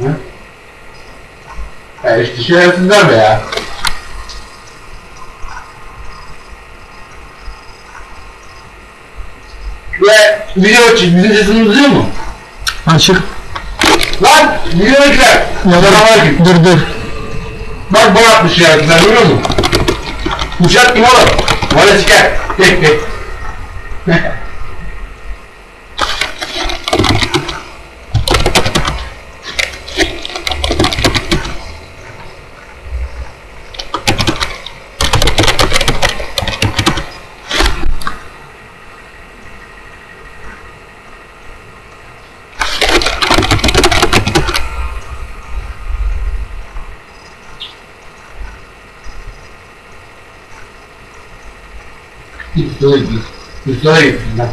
Hı? Ya işte şerefsizler be ya. Ve video için bizim sesimizi duyuyor mu? Açık. Lan videodakiler. Ya Canavar gibi. dur dur. Bak bana atmış ya sen görüyor musun? Uçak kim oğlum? Bana siker. Tek tek. Que doido, que doido, né?